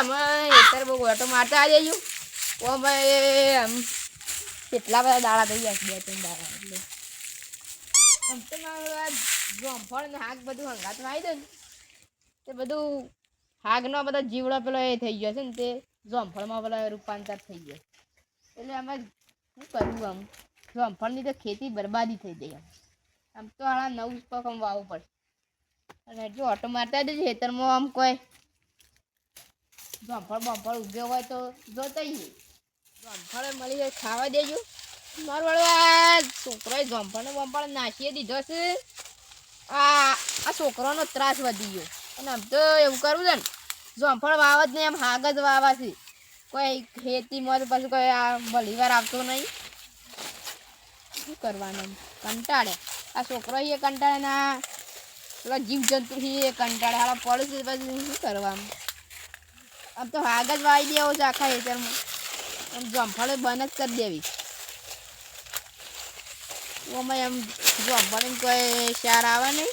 અમે હેતર બહુ ઓટો મારતા આવી અમે આમ કેટલા બધા દાડા થઈ ગયા બે ત્રણ દાડા એટલે. આમ તો જોમફળ ને હાક બધું હંગાતમાં આવી દે ને, તે બધું હાગનો બધા જીવડો પેલો એ થઈ ગયો છે ને, તે જોમફળમાં પેલો રૂપાંતર થઈ ગયો. એટલે અમે શું કરવું આમ? જોમફળની તો ખેતી બરબાદી થઈ ગઈ આમ. આમ તો હાડા નવું આમ વાવવું પડશે. અને જો ઓટો મારતા જ ખેતરમાં આમ કોઈ જોમફળ બોમફળ ઉગ્યો હોય તો જોતા જોમફળ મળી જાય ખાવા દેજો. મારું વાળું આ છોકરોએ જોમફળ ને બોમફળ નાખીએ દીધો છે. આ આ છોકરાનો ત્રાસ વધી ગયો. અને આમ તો એવું કરવું છે ને જોમફળ વાવ જ નહીં એમ હાગ જ વાવા છે. કોઈ ખેતીમાં તો પછી કોઈ આ ભલીવાર આવતો નહીં. શું કરવાનું કંટાળે. આ છોકરો એ કંટાળે ના પેલા જીવજંતુ એ કંટાળે. હાલા પડે છે પછી શું કરવાનું? આમ તો હાગ જ વાવી દેવો છે આખા હેચરમાં એમ જમફળે બંધ જ કરી દેવી. ઓમાં એમ જમફળે કોઈ શાર આવે નહીં.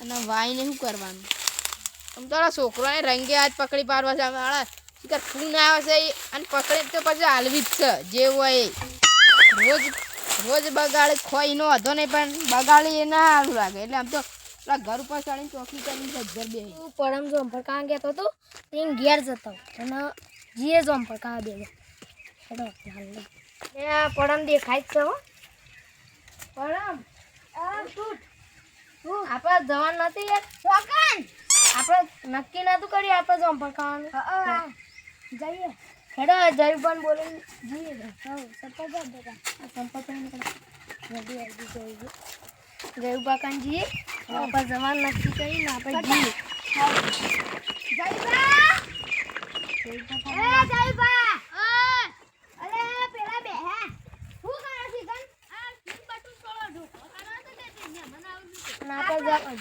અને વાઈને શું કરવાનું? આમ તો ઓલા છોકરોને રંગે હાથ પકડી પાડવા છે. આમ શીખર ખૂન આવે છે અને પકડે તો પછી હાલવી જ છે. જે હોય રોજ રોજ બગાડે, ખોઈ નો હતો નહીં, પણ બગાડી એ ના સારું લાગે. એટલે આમ તો પેલા ઘર ઉપર ચડીને ચોકી કરીને ઘર બે હું પરમ જોમફળ કાં ગયો તો તે ઘેર જતો. અને જીએ જોમફળ કાં બે હેડો હાલ એ આ પરમ દેખાય જ છે હો. પરમ આ શૂટ. શું? આપણે જવાન નથી યાર ચોકન! આપણે નક્કી નતું કર્યું આપણે જોમફળ ખાવાનું. જઈએ. હેડો જયભાન બોલે જઈએ. હા સંપત બેટા સંપત રેડી આવી જઈએ જયુબા કાન જઈએ. આપણે જવાનું નક્કી કરીને આપણે જઈએ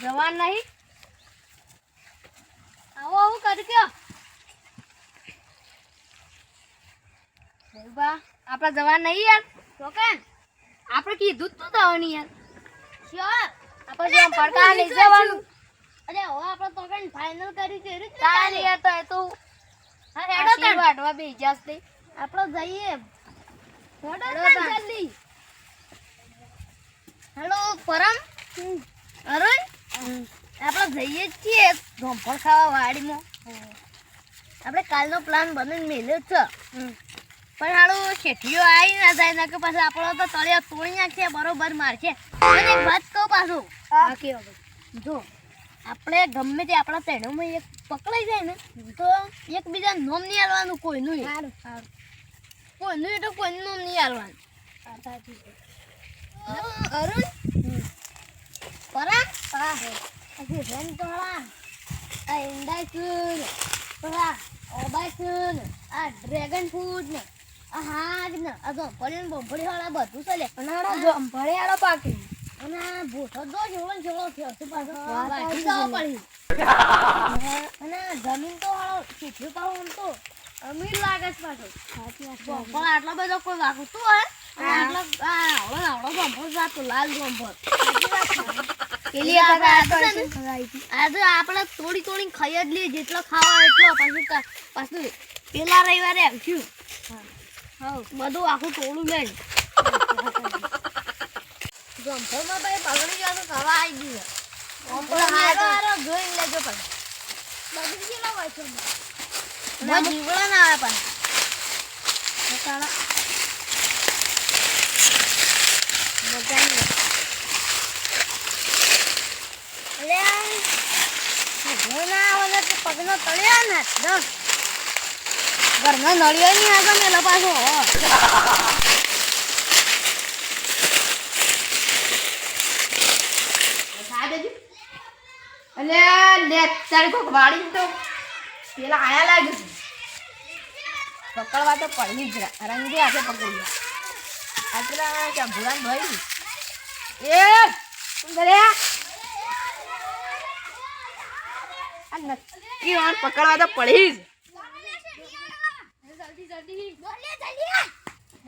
જવાન નહીં. આવો આવું કરી કયો. આપણે જવાન નહીં યાર. આપણે કીધું તું જવાની યાર. શ્યોર આપણે આમ પડકાર લઈ જવાનું. અરે હવે આપણે તો કઈ ફાઇનલ કરી છે રીત તારે યાર તો એ તો હા હેડો કર વાટવા બે જાસ દે આપણે જઈએ હેડો કર જલ્દી. હેલો પરમ. અરુણ આપણે જઈએ છીએ ધોંફળ ખાવા વાડીમાં. આપણે કાલનો પ્લાન બનાવીને મેલ્યો છે. પણ હાલું શેઠીઓ આવી ના જાય કે પાછું આપણો તો તળિયા તોડી નાખશે બરોબર મારશે. અને એક વાત કહું પાછું. જો આપણે ગમે તે આપણા તેણોમાં એક પકડાઈ જાય ને તો એકબીજા નોમ નહીં હાલવાનું કોઈનું સારું સારું કોઈનું એટલે કોઈનું નોમ નહીં હાલવાનું અરુણ? પરા? પછી રેન તોળા આ ઇન્ડાઈ છું પરા ઓબાઈ છું આ ડ્રેગન ફૂડ ને. ને બોંભળી વાળા બધું જો ભળે આડો પાકી અને જો થયો છે પાછો પડી. અને જમીન તો હાલો ચીઠી પાઉં આમ તો અમીર લાગે છે પાછો. પણ આટલો બધો કોઈ વાગતું હોય? આટલો આવડો આવડો ગંભો જાતો લાલ આજે આપણે તોડી તોડી ખાઈ જ લઈએ જેટલો ખાવા એટલો પાછું પાછું પેલા રવિવારે આવશું બધું આખું ટોળું લઈને જમફળમાં ભાઈ પગડી ગયો તો ખાવા આવી ગયું જમફળ હારો હારો જોઈને લેજો પણ. બગડી ગયેલો હોય છે ના જીવડો ના આવે પણ. બતાડો. બતાડો. અલે ઘર ના આવે ને તો પગનો તળ્યા ને દસ. ઘરનો નળિયો નહીં આગળ મેલો પાછો અને લે તારી કોક વાળી તો પેલા આયા લાગે છે. પકડવા તો પડી જ રંગે હાથે પકડી આ પેલા ત્યાં ભુરાન ભાઈ? એ આ નક્કી પકડવા તો પડી જ.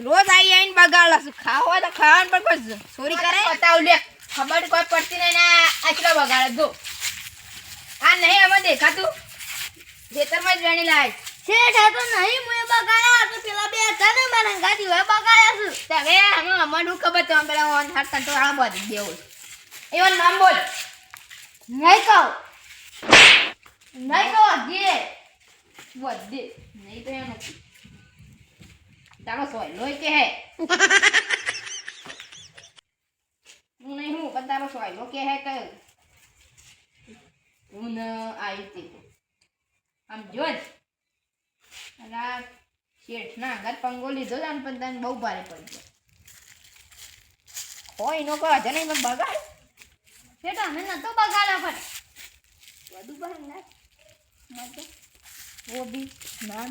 રોજ આઈ આઈને બગાડ છું. ખાવા તો ખાવાનું પણ કોઈ ચોરી કરે? બતાવું લે. ખબર કોઈ પડતી નહીં ને આટલો બગાડે? જો. આ નહીં અમે દેખાતું. ખેતરમાં જ વેણી લાય. શેઠ આ તો નહીં મુએ બગાડ્યા આ તો પેલા બે હતા ને મારા ગાડી હોય બગાડ્યા છું. તમે આમાં અમને હું ખબર? તમે પેલા ઓન હાથ કંટ્રોલ બધી દેવું એવો નામ બોલ. નહીં કહું. નહીં તો દે વધે નહીં તો એનું તારો સોય કે હે? હું નહીં હું પણ તારો સોય કે હે કયો? હું આવી આમ જો જ આ શેઠના આગળ પંગો લીધો છે પણ તને બહુ ભારે પડી ગયો. હોય કહો હજે નહીં બગાડ. શેઠ અમે નતો બગાડ્યા પણ. વધુ બહાર ના મત ગોબી નાન.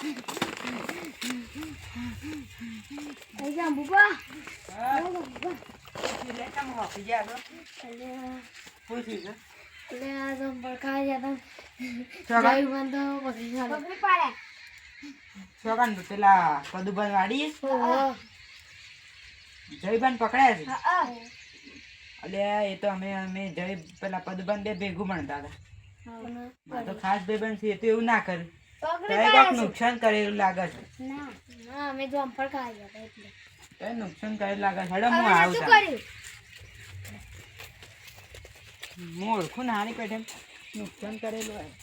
હળી છોપ પાણી તમે અહીં જા બુબા એટલે આ જમ્પર ખાઈ જતા જય બંધો ચાલો પાડે તો પેલા વાડી જયભાન પકડાયા છે હા એ તો અમે અમે જય પેલા પદુભાઈ બે ભેગું ભણતા હતા તો ખાસ ભાઈબંધ છે એ તો એવું ના કરે તો કોઈક નુકસાન કરેલું લાગે છે. ના ના અમે જમ્પર ખાઈ જતા એટલે. તો નુકસાન કરેલું લાગે છે. હેડો હું આવું છું હું ઓળખું ને હારી નુકસાન કરેલું હોય.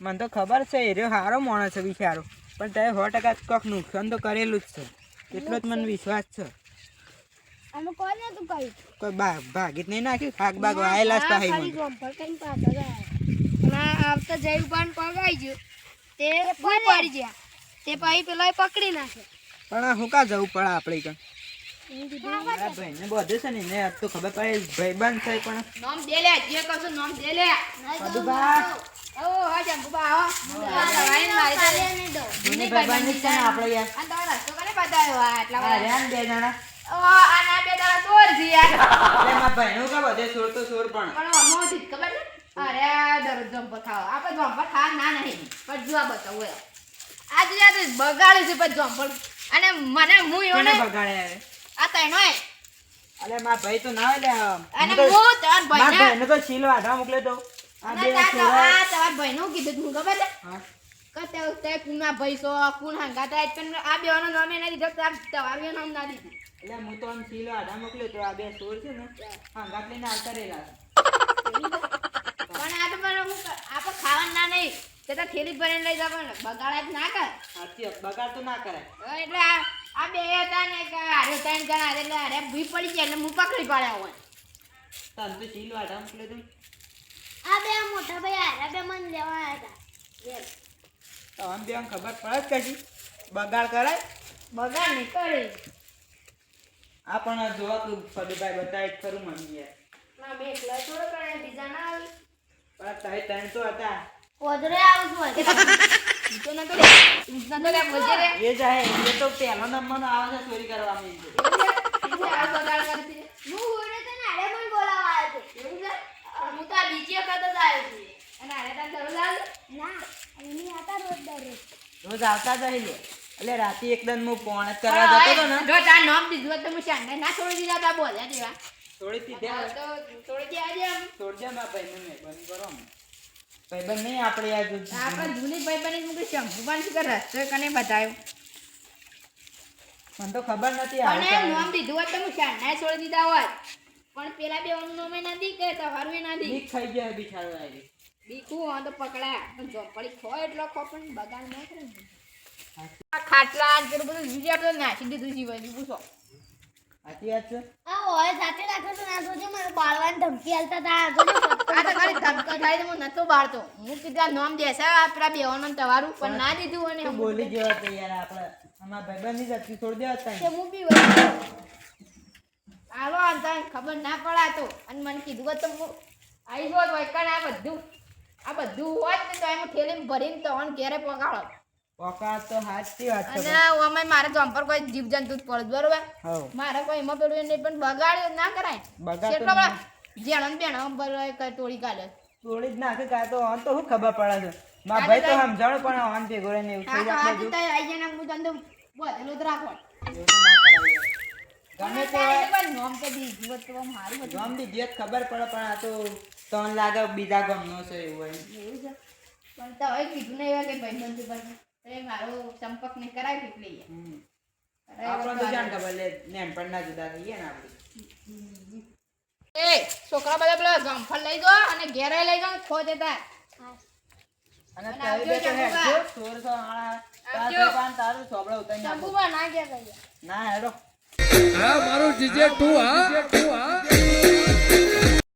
મને તો ખબર છે એ રહ્યો સારો માણસ છે બિચારો. પણ તે સો ટકા કોઈક નુકસાન તો કરેલું જ છે. એટલો જ મને વિશ્વાસ છે. અમે કોને તું કર્યું. કોઈ બા ભાગી નહીં નાખ્યું? ખાક બાગ વાયેલા જ પાહી મને. આવતા જઈ પાન પગાઈ ગયું. તે પડી ગયા તે પછી પેલા પકડી નાખે. પણ આ હું કા જવું પડે આપણે કણ ભાઈ ભાઈને બધું છે ને તો ખબર પડે ભાઈબંધ છે પણ. નોમ દે લે જે કહું છું દે લે. પદુભા ઓ હા જંબુબા આવો આ દવાઈને મારી તો. જૂની ભાઈબંધી છે ને આપણે યાર. આ તમારો રસ્તો કોને બતાવ્યો આ આટલા આ બધા બે જણા. ઓ આના બે દાડા ચોર છે યાર. એટલે મારા ભાઈનું કા બધે સોર તો સોર પણ પણ અમોથી જ ખબર છે? અરે આ દરરોજ જમ્પર ખાવા આપણે જમ્પર ખાવા ના નહીં. પણ જોવા બતાવું આજે યાર બગાડ્યું છે પણ જમ્પર અને મને હું એવો કોને ને બગાડે આ તૈનો એ. અલે મારા ભાઈ તો ના લે અને હું મારા ભાઈને તો તો. આ તાર તો આ તમારા ભાઈનું કીધું તું ખબર છે. કતે તે કુના ભાઈ સો કુન હંગાતા પણ આ બેવાનો નામ એના દીધો તાર તમારું નામ ના દીધું એટલે હું તો આમ વાઢવા મોકલ્યો તો આ બે સોર છે ને હંગાત લઈને આવતા રહેલા પણ હું આપણે ખાવાનું ના નહીં. તે તો થેલી ભરીને લઈ જવાનું બગાડા જ ના કર. સાચી બગાડ તો ના કરે એટલે આ બે હતા ને કે હારે ત્રણ જણા એટલે હારે ભી પડી જાય એટલે હું પકડી પાડ્યા હોય. તને તો શીલ વાઢવા મોકલ્યો તું. આ બે મોટા ભાઈ આરા બે મન લેવા હતા. તો આમ બે આમ ખબર પડે જ કશી? બગાડ કરાય? બગાડ નહીં કરી. આ પણ જોવા તું ફદુભાઈ બતાવે જ ખરું મને યાર ના બે એકલા થોડો કરે બીજા ના આવી. પણ તારે ત્રણ તો હતા. પોદરે આવું છું હજી. તું તો નતો લે તું નતો લે એ જાય એ તો પહેલો નંબર આવે છે ચોરી કરવાની એવું છે? તું આ બગાડ કરતી હું ઉડે તો ને આરે બોલાવા આવ્યો હતો એવું છે? હું તો આ બીજી વખત જ આવ્યો છું. અને આડે દરરોજ આવે? ના એની આતા રોજ રોજ આવતા જ રહી લે. એટલે રાતે એકદમ હું પોણ જ કરવા જતો હતો ને. જો તાર નામ દીધું તો હું શાંતિ ના છોડી દીધા તા બોલ્યા દેવા થોડી તીધે હા, તો છોડી દે આજે આમ છોડજે મારા ભાઈને મહેરબાની કરો ને ભાઈબંધ નહીં આપણે યાર આપણે જૂની ભાઈ બની મૂકી શંભુબાન શું કરે? રસ્તો કને બતાવ્યો મને તો ખબર નથી અને નામ દીધું હોત તો હું શાંતિ છોડી દીધા હોત પણ પેલા બે ઓનું નોમે કે તમારું ના દી? બીક ખાઈ ગયા બિચારો આરી. બીકું આ તો પકડાયા. પણ ઝોપડી ખો એટલો ખો પણ બગાડ ના કરે. ખાટલા બધું નાખી દીધું જીવાય પૂછો. સાચી વાત છે. આ ઓય સાથે રાખો છો ના સોજો મને બાળવાની ધમકી આલતા તા આ આ તો ખાલી ધમકી થાય તો હું નતો બાળતો. હું કીધા નોમ દેશે આ પેલા બેવાનો તમારું પણ ના દીધું અને તો બોલી જેવા તો યાર આપણે અમારા ભાઈબંધની જાતથી છોડી દેવા તા કે હું બી વળી આલો આ તને ખબર ના પડાતો અને મને કીધું તો હું આવી જોત હોય કારણ આ બધું આ બધું હોત ને તો એમ ઠેલીને ભરીને તો ઘેરે પગાડો ઓકાત તો સાચી વાત છે. અને અમે મારે જમ્પર કોઈ જીવ જંતુ પડે બરોબર? મારે કોઈ એમાં પેલું પણ બગાડ્યો ના કરાય. બગાડ કેટલો બધા જેણો ને બેણો બરોબર કઈ તોડી કાઢે. તોડી જ નાખે કાં તો ઓન તો શું ખબર પડે છે? મારા ભાઈ તો બધા- પણ ઓન ભેગો રહીને એવું થઈ જાય બધું. તો આવી જાય ને હું તને તો બધેલું જ રાખો. એવું તો ના કરાય. યાર. ગમે તે હોય, પણ નોમ કે તો આમ હારું હતું. ગામ દીધી ખબર પડે પણ આ તો તન લાગે બીજા ગમનો છે એવું હોય. એવું છે. પણ તો હવે કીધું નહીં કે ભાઈ બંધુ બંધુ તો એ મારો ને કરાવી એ છોકરા બધા પેલા ગમફળ લઈ દો અને ઘેરે લઈ જાઓ ખો દેતા અને અને તારી આવજો બે તો આળા. તાર પાન તારું સોબળો ઉતારી ના ના હેડો. હા મારું જીજે તું હા.